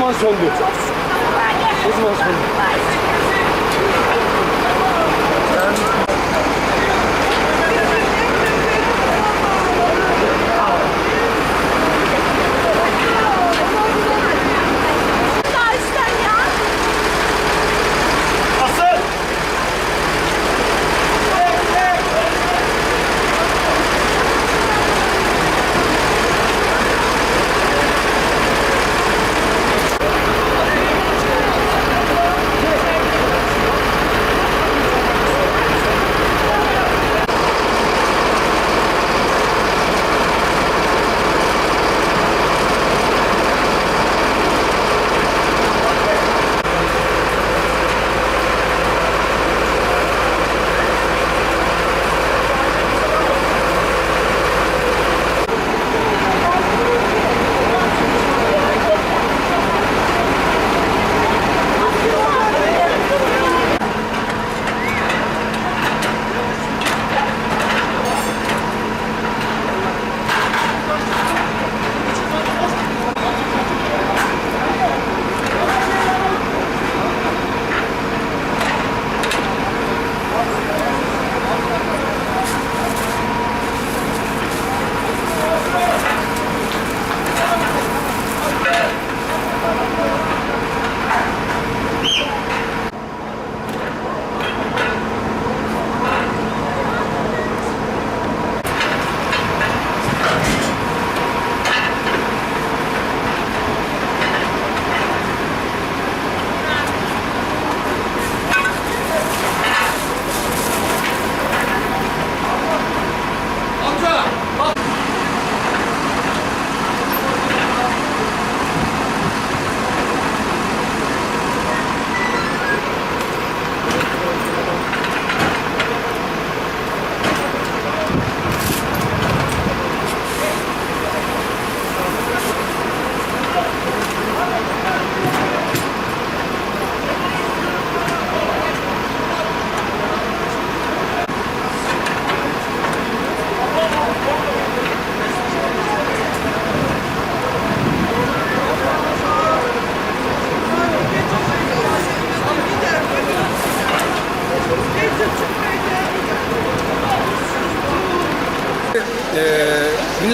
zaman söndü? Ne zaman söndü?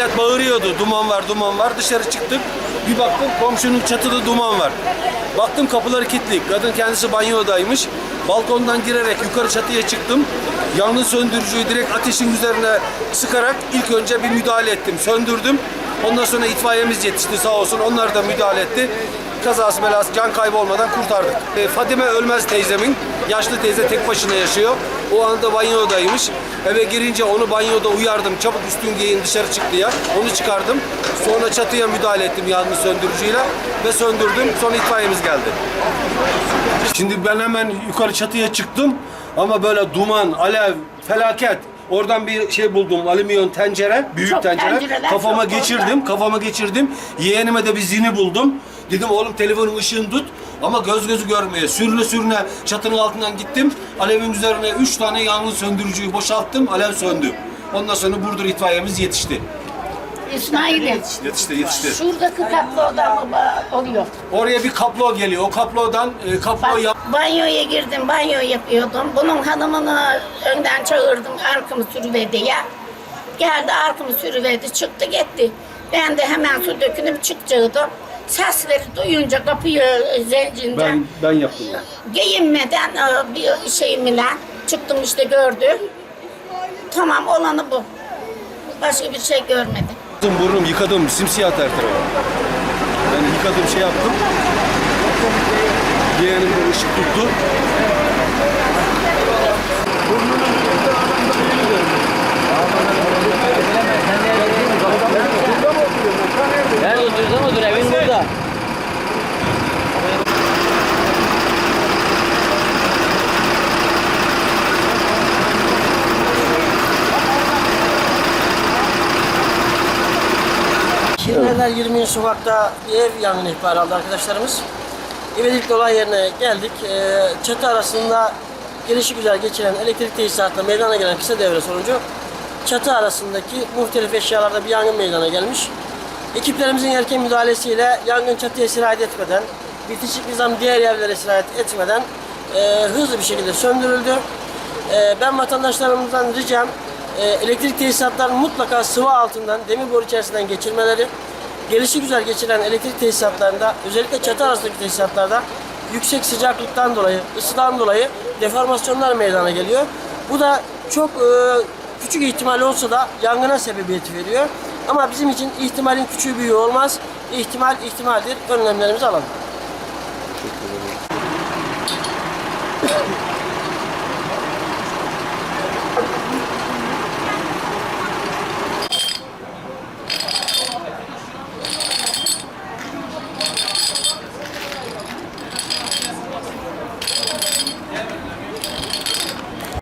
Millet bağırıyordu. Duman var, duman var. Dışarı çıktık. Bir baktım komşunun çatıda duman var. Baktım kapıları kilitli. Kadın kendisi banyodaymış. Balkondan girerek yukarı çatıya çıktım. Yangın söndürücüyü direkt ateşin üzerine sıkarak ilk önce bir müdahale ettim. Söndürdüm. Ondan sonra itfaiyemiz yetişti sağ olsun. Onlar da müdahale etti. Kazası belası can kaybı olmadan kurtardık. E, Fadime Ölmez teyzemin, yaşlı teyze tek başına yaşıyor. O anda banyodaymış. Eve girince onu banyoda uyardım. Çabuk üstün giyin dışarı çık diye. Onu çıkardım. Sonra çatıya müdahale ettim yangın söndürücüyle ve söndürdüm. Sonra itfaiyemiz geldi. Şimdi ben hemen yukarı çatıya çıktım. Ama böyle duman, alev, felaket. Oradan bir şey buldum, alüminyum tencere, büyük Çok tencere. tencereler Kafama çok geçirdim, kafama geçirdim. Yeğenime de bir zini buldum. Dedim oğlum telefonun ışığını tut. Ama göz gözü görmüyor. Sürüne sürüne çatının altından gittim. Alevin üzerine üç tane yangın söndürücüyü boşalttım. Alev söndü. Ondan sonra Burdur itfaiyemiz yetişti. İsmail'im. Yetişti, yetişti. Şuradaki kaplı oda mı ba- oluyor? Oraya bir kaplo geliyor. O kaplodan e, kaplo yap... banyoya girdim, banyo yapıyordum. Bunun hanımını önden çağırdım, arkamı sürüverdi ya. Geldi arkamı sürüverdi, çıktı gitti. Ben de hemen su dökünüp çıkacaktım. Sesleri duyunca kapıyı e, zencinden Ben, ben yaptım. giyinmeden e, bir şeyimle çıktım işte gördüm. Tamam olanı bu. Başka bir şey görmedim. Burnum yıkadım simsiyah her tarafı. Ben yıkadım şey yaptım. Yeğenim de ışık tuttu. Şirinler 20. sokakta bir ev yangını ihbarı aldı arkadaşlarımız. İvedik olay yerine geldik. Ee, çatı arasında gelişi güzel geçiren elektrik tesisatında meydana gelen kısa devre sonucu çatı arasındaki muhtelif eşyalarda bir yangın meydana gelmiş. Ekiplerimizin erken müdahalesiyle yangın çatıya sirayet etmeden, bitişik nizam diğer yerlere sirayet etmeden e, hızlı bir şekilde söndürüldü. E, ben vatandaşlarımızdan ricam e, elektrik tesisatlarının mutlaka sıvı altından, demir boru içerisinden geçirmeleri, gelişi güzel geçiren elektrik tesisatlarında, özellikle çatı arasındaki tesisatlarda yüksek sıcaklıktan dolayı, ısıdan dolayı deformasyonlar meydana geliyor. Bu da çok e, küçük ihtimal olsa da yangına sebebiyet veriyor. Ama bizim için ihtimalin küçüğü büyüğü olmaz. İhtimal ihtimaldir. Önlemlerimizi alalım.